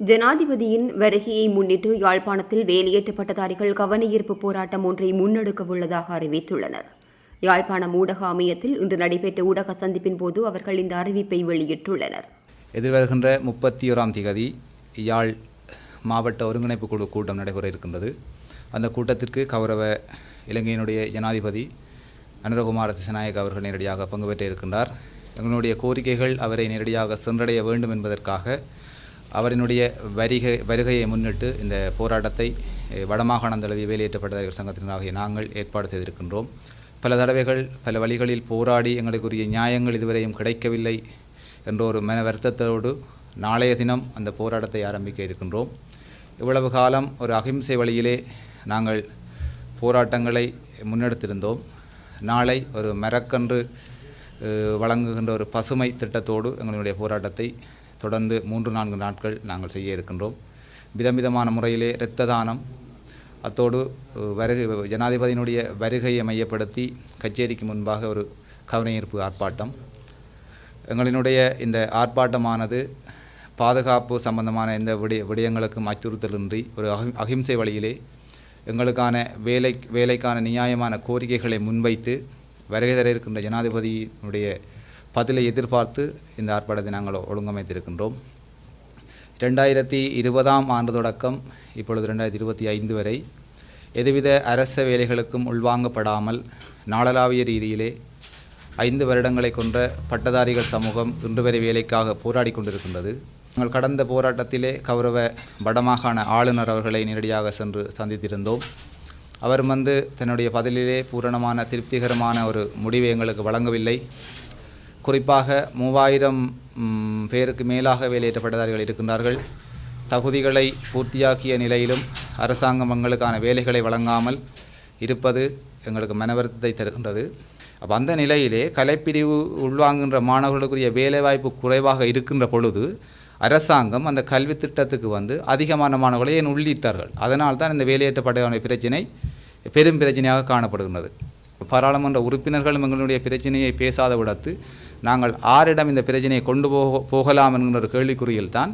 ஜனாதிபதியின் வருகையை முன்னிட்டு யாழ்ப்பாணத்தில் வேலையேற்றப்பட்டதாரிகள் கவனஈர்ப்பு போராட்டம் ஒன்றை முன்னெடுக்க உள்ளதாக அறிவித்துள்ளனர். யாழ்ப்பாணம் ஊடக அமையத்தில் இன்று நடைபெற்ற ஊடக சந்திப்பின் போது அவர்கள் இந்த அறிவிப்பை வெளியிட்டுள்ளனர். எதிர்வருகின்ற முப்பத்தி ஓராம் திகதி யாழ் மாவட்ட ஒருங்கிணைப்பு குழு கூட்டம் நடைபெற இருக்கின்றது. அந்த கூட்டத்திற்கு கௌரவ இலங்கையினுடைய ஜனாதிபதி அனுரகுமார திசநாயக் அவர்கள் நேரடியாக பங்கு பெற்ற இருக்கின்றார் எங்களுடைய கோரிக்கைகள் அவரை நேரடியாக சென்றடைய வேண்டும் என்பதற்காக அவரினுடைய வருகை வருகையை முன்னிட்டு இந்த போராட்டத்தை வடமாகாண வடமாகாணம் தழுவிய வேலையேற்றப்பட்டவர்கள் சங்கத்தினராகிய நாங்கள் ஏற்பாடு செய்திருக்கின்றோம். பல தடவைகள் பல வழிகளில் போராடி எங்களுக்குரிய நியாயங்கள் இதுவரையும் கிடைக்கவில்லை என்ற ஒரு மன வருத்தத்தோடு நாளைய தினம் அந்த போராட்டத்தை ஆரம்பிக்க இருக்கின்றோம். இவ்வளவு காலம் ஒரு அகிம்சை வழியிலே நாங்கள் போராட்டங்களை முன்னெடுத்திருந்தோம். நாளை ஒரு மரக்கன்று வழங்குகின்ற ஒரு பசுமை திட்டத்தோடு எங்களுடைய போராட்டத்தை தொடர்ந்து மூன்று நான்கு நாட்கள் நாங்கள் செய்ய இருக்கின்றோம். விதவிதமான முறையிலே இரத்த தானம் அத்தோடு வருகை ஜனாதிபதியினுடைய வருகையை மையப்படுத்தி கச்சேரிக்கு முன்பாக ஒரு கவனஈர்ப்பு ஆர்ப்பாட்டம். எங்களினுடைய இந்த ஆர்ப்பாட்டமானது பாதுகாப்பு சம்பந்தமான எந்த விடய விடயங்களுக்கும் அச்சுறுத்தலின்றி ஒரு அகி அகிம்சை வழியிலே எங்களுக்கான வேலை வேலைக்கான நியாயமான கோரிக்கைகளை முன்வைத்து வருகை தர இருக்கின்ற ஜனாதிபதியினுடைய பதிலை எதிர்பார்த்து இந்த ஆர்ப்பாட்டத்தை நாங்கள் ஒழுங்கமைத்திருக்கின்றோம். ரெண்டாயிரத்தி இருபதாம் ஆண்டு தொடக்கம் இப்பொழுது ரெண்டாயிரத்தி இருபத்தி ஐந்து வரை எதுவித அரச வேலைகளுக்கும் உள்வாங்கப்படாமல் நாடளாவிய ரீதியிலே ஐந்து வருடங்களை கொன்ற பட்டதாரிகள் சமூகம் இன்று வரை வேலைக்காக போராடி கொண்டிருக்கின்றது. நாங்கள் கடந்த போராட்டத்திலே கௌரவ வடமாகாண ஆளுநர் அவர்களை நேரடியாக சென்று சந்தித்திருந்தோம். அவர் வந்து தன்னுடைய பதிலிலே பூரணமான திருப்திகரமான ஒரு முடிவை எங்களுக்கு வழங்கவில்லை. குறிப்பாக மூவாயிரம் பேருக்கு மேலாக வேலையேற்றப்பட்டதார்கள் இருக்கின்றார்கள். தகுதிகளை பூர்த்தியாக்கிய நிலையிலும் அரசாங்கம் எங்களுக்கான வேலைகளை வழங்காமல் இருப்பது எங்களுக்கு மனவருத்தத்தை தருகின்றது. அப்போ அந்த நிலையிலே கலைப்பிரிவு உள்வாங்குகின்ற மாணவர்களுக்குரிய வேலைவாய்ப்பு குறைவாக இருக்கின்ற பொழுது அரசாங்கம் அந்த கல்வி திட்டத்துக்கு வந்து அதிகமான மாணவர்களை ஏன் உள்ளிட்டார்கள்? அதனால் தான் இந்த வேலையேற்றப்பட்டதான பிரச்சினை பெரும் பிரச்சனையாக காணப்படுகின்றது. பாராளுமன்ற உறுப்பினர்களும் எங்களுடைய பிரச்சனையை பேசாத விடத்து நாங்கள் ஆரிடம் இந்த பிரச்சனையை கொண்டு போக போகலாம் என்கிற ஒரு கேள்விக்குறியில் தான்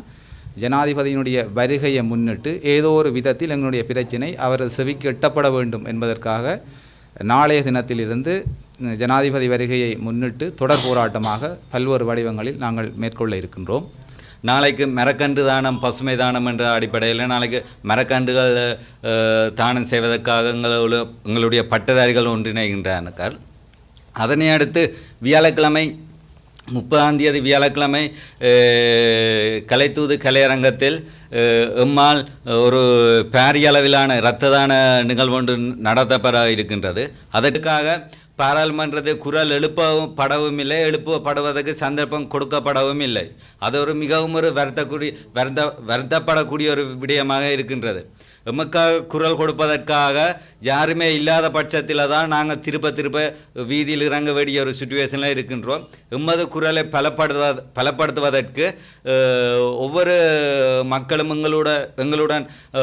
ஜனாதிபதியினுடைய வருகையை முன்னிட்டு ஏதோ ஒரு விதத்தில் எங்களுடைய பிரச்சினை அவரது செவிக்கு எட்டப்பட வேண்டும் என்பதற்காக நாளைய தினத்திலிருந்து ஜனாதிபதி வருகையை முன்னிட்டு தொடர் போராட்டமாக பல்வேறு வடிவங்களில் நாங்கள் மேற்கொள்ள இருக்கின்றோம். நாளைக்கு மரக்கன்று தானம் பசுமை தானம் என்ற அடிப்படையில் நாளைக்கு மரக்கன்றுகள் தானம் செய்வதற்காக எங்களோட எங்களுடைய பட்டதாரிகள் ஒன்றிணைகின்றனர். அதனை அடுத்து வியாழக்கிழமை முப்பதாம் தேதி வியாழக்கிழமை கலைத்தூது கலையரங்கத்தில் எம்மால் ஒரு பாரிய அளவிலான இரத்த தான நிகழ்வு ஒன்று நடத்தப்பட இருக்கின்றது. அதற்காக பாராளுமன்றத்தை குரல் எழுப்பவும் படவும் இல்லை எழுப்பப்படுவதற்கு சந்தர்ப்பம் கொடுக்கப்படவும் இல்லை. அது ஒரு மிகவும் ஒரு வருத்தக்கூடிய வருத்த வருத்தப்படக்கூடிய ஒரு விடயமாக இருக்கின்றது. எமக்காக குரல் கொடுப்பதற்காக யாருமே இல்லாத பட்சத்தில் தான் நாங்கள் திருப்ப திருப்ப வீதியில் இறங்க வேண்டிய ஒரு சுச்சுவேஷனில் இருக்கின்றோம். எமது குரலை பலப்படுத்துவ பலப்படுத்துவதற்கு ஒவ்வொரு மக்களும் எங்களோட எங்களுடன்